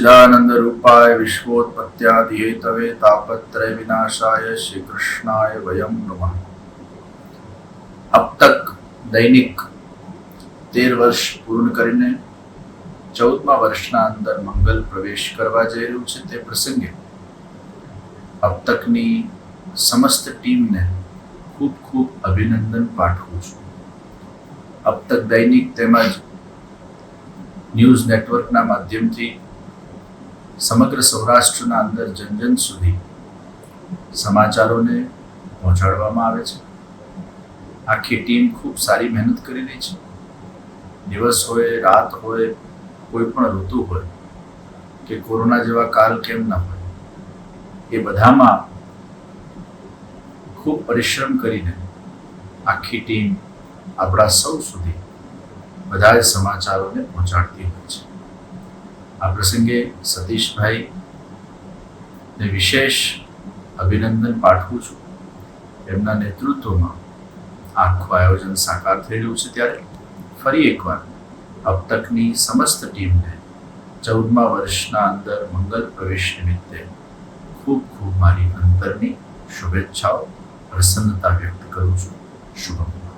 चिदानंद रूपाय विश्वोत्पत्त्यादि Hathaway तापत्रय विनाशाय श्री कृष्णाय वयम नमः अब तक દૈનિક તેર વર્ષ પૂર્ણ કરીને ચૌદમા વર્ષના અંદર મંગલ પ્રવેશ કરવા જઈ રહ્યું છે તે પ્રસંગે અબ તકની સમસ્ત ટીમને ખૂબ ખૂબ અભિનંદન પાઠવું છું અબ તક દૈનિક તેમજ ન્યૂઝ નેટવર્કના માધ્યમથી સમગ્ર સૌરાષ્ટ્રના અંદર જન જન સુધી સમાચારોને પહોંચાડવામાં આવે છે. આખી ટીમ ખૂબ સારી મહેનત કરી રહી છે. દિવસ હોય, રાત હોય, કોઈ પણ ઋતુ હોય, કે કોરોના જેવા કાલ કેમ ન હોય, એ બધામાં ખૂબ પરિશ્રમ કરીને આખી ટીમ આપણા સૌ સુધી બધા જ સમાચારોને પહોંચાડતી હોય છે. આ પ્રસંગે સતીશભાઈ ને વિશેષ અભિનંદન પાઠવું છું. એમના નેતૃત્વમાં આખું આયોજન સાકાર થઈ છે ત્યારે ફરી એકવાર અબ તકની સમસ્ત ટીમને ચૌદમા વર્ષના અંદર મંગલ પ્રવેશ નિમિત્તે ખૂબ ખૂબ મારી અંતરની શુભેચ્છાઓ, પ્રસન્નતા વ્યક્ત કરું છું. શુભમ.